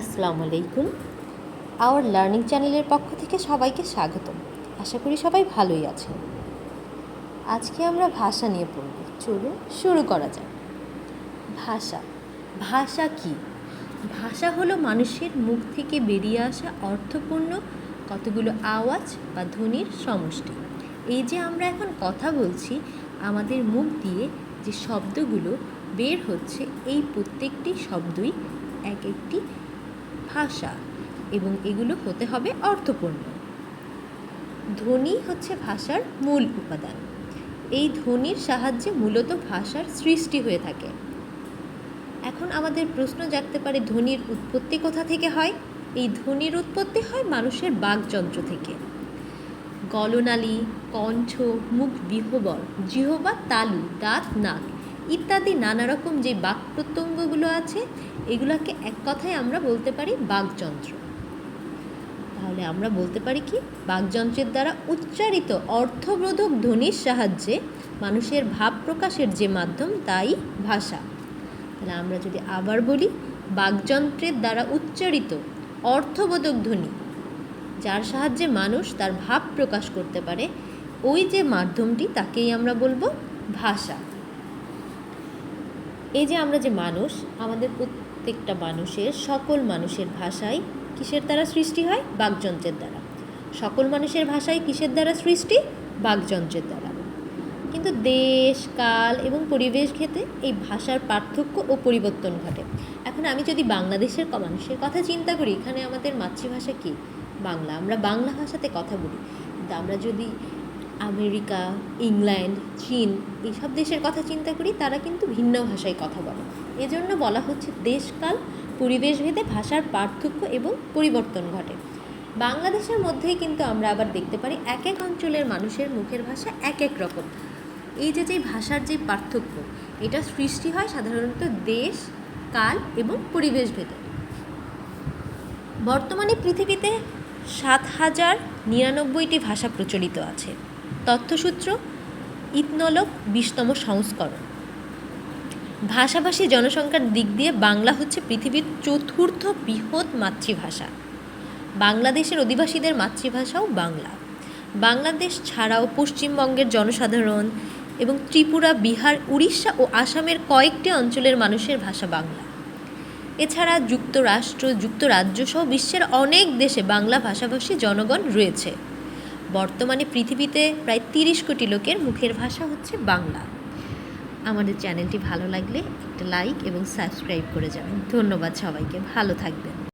আসসালামু আলাইকুম। Our learning চ্যানেলের পক্ষ থেকে সবাইকে স্বাগতম। আশা করি সবাই ভালোই আছেন। আজকে আমরা ভাষা নিয়ে পড়ব। চলুন শুরু করা যাক। ভাষা। ভাষা কি? ভাষা হলো মানুষের মুখ থেকে বেরিয়ে আসা অর্থপূর্ণ কতগুলো আওয়াজ বা ধ্বনির সমষ্টি। এই যে আমরা এখন কথা বলছি, আমাদের মুখ দিয়ে যে শব্দগুলো বের হচ্ছে, এই প্রত্যেকটি শব্দই এক একটি ভাষা এবং এগুলো হতে হবে অর্থপূর্ণ। ধ্বনি হচ্ছে ভাষার মূল উপাদান। এই ধ্বনির সাহায্যে মূলত ভাষার সৃষ্টি হয়ে থাকে। এখন আমাদের প্রশ্ন জাগতে পারে, ধ্বনির উৎপত্তি কোথা থেকে হয়? এই ধ্বনির উৎপত্তি হয় মানুষের বাকযন্ত্র থেকে। গলনালী, কণ্ঠ, মুখ বিহবর জিহবা, তালু, দাঁত, নাক ইত্যাদি নানা রকম যে বাক প্রত্যঙ্গগুলো আছে, এগুলোকে এক কথায় আমরা বলতে পারি বাকযন্ত্র। তাহলে আমরা বলতে পারি কি? বাকযন্ত্রের দ্বারা উচ্চারিত অর্থবোধক ধ্বনির সাহায্যে মানুষের ভাব প্রকাশের যে মাধ্যম, তাই ভাষা। তাহলে আমরা যদি আবার বলি, বাকযন্ত্রের দ্বারা উচ্চারিত অর্থবোধক ধ্বনি, যার সাহায্যে মানুষ তার ভাব প্রকাশ করতে পারে, ওই যে মাধ্যমটি, তাকেই আমরা বলব ভাষা। এই যে আমরা যে মানুষ, আমাদের প্রত্যেকটা মানুষের, সকল মানুষের ভাষায় কিসের দ্বারা সৃষ্টি হয়? বাকযন্ত্রের দ্বারা। সকল মানুষের ভাষায় কিসের দ্বারা সৃষ্টি? বাকযন্ত্রের দ্বারা। কিন্তু দেশ, কাল এবং পরিবেশ ঘেতে এই ভাষার পার্থক্য ও পরিবর্তন ঘটে। এখন আমি যদি বাংলাদেশের মানুষের কথা চিন্তা করি, এখানে আমাদের মাতৃভাষা কী? বাংলা। আমরা বাংলা ভাষাতে কথা বলি। কিন্তু আমরা যদি আমেরিকা, ইংল্যান্ড, চীন এইসব দেশের কথা চিন্তা করি, তারা কিন্তু ভিন্ন ভাষায় কথা বলে। এজন্য বলা হচ্ছে দেশকাল পরিবেশ ভেদে ভাষার পার্থক্য এবং পরিবর্তন ঘটে। বাংলাদেশের মধ্যেই কিন্তু আমরা আবার দেখতে পারি এক এক অঞ্চলের মানুষের মুখের ভাষা এক এক রকম। এই যে যে ভাষার যে পার্থক্য, এটা সৃষ্টি হয় সাধারণত দেশ, কাল এবং পরিবেশ ভেদে। বর্তমানে পৃথিবীতে সাত হাজার নিরানব্বইটি ভাষা প্রচলিত আছে। তথ্যসূত্র ইতনলক বিশতম সংস্করণ। ভাষাভাষী জনসংখ্যার দিক দিয়ে বাংলা হচ্ছে পৃথিবীর চতুর্থ বৃহৎ মাতৃভাষা। বাংলাদেশের অধিবাসীদের মাতৃভাষাও বাংলা। বাংলাদেশ ছাড়াও পশ্চিমবঙ্গের জনসাধারণ এবং ত্রিপুরা, বিহার, উড়িষ্যা ও আসামের কয়েকটি অঞ্চলের মানুষের ভাষা বাংলা। এছাড়া যুক্তরাষ্ট্র, যুক্তরাজ্য সহ বিশ্বের অনেক দেশে বাংলা ভাষাভাষী জনগণ রয়েছে। বর্তমানে পৃথিবীতে প্রায় তিরিশ কোটি লোকের মুখের ভাষা হচ্ছে বাংলা। আমাদের চ্যানেলটি ভালো লাগলে একটা লাইক এবং সাবস্ক্রাইব করে যাবেন। ধন্যবাদ সবাইকে, ভালো থাকবেন।